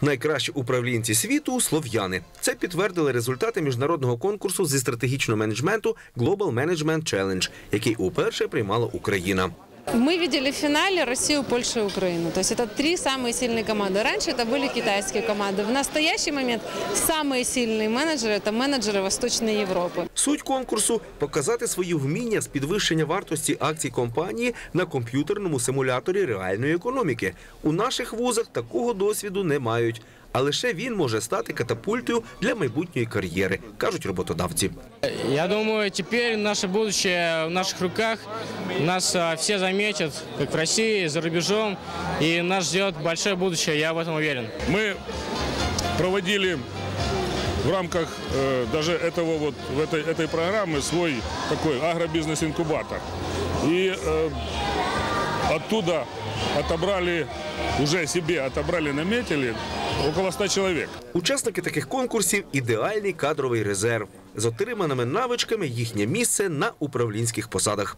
Найкращі управлінці світу слов'яни. Це підтвердили результати міжнародного конкурсу зі стратегічного менеджменту Global Management Challenge, який уперше приймала Україна. Мы видели в финале Россию, Польшу и Украину. То есть это три самые сильные команды. Раньше это были китайские команды. В настоящий момент самые сильные менеджеры – это менеджеры Восточной Европы. Суть конкурсу показати свої вміння з підвищення вартості акцій компанії на комп'ютерному симуляторі реальної економіки. У наших вузах такого досвіду не мають. А лише він може стати катапультою для майбутньої кар'єри, кажуть роботодавці. Я думаю, теперь наше будущее в наших руках. Нас а, все заметят, как в России, за рубежом. И нас ждет большое будущее, я в этом уверен. Мы проводили в рамках э, даже этого вот в этой, этой программы свой такой агробизнес-инкубатор. И э, оттуда отобрали, уже себе отобрали, наметили около 100 чоловік. Учасники таких конкурсів ідеальний кадровий резерв. З отриманими навичками їхнє місце на управлінських посадах.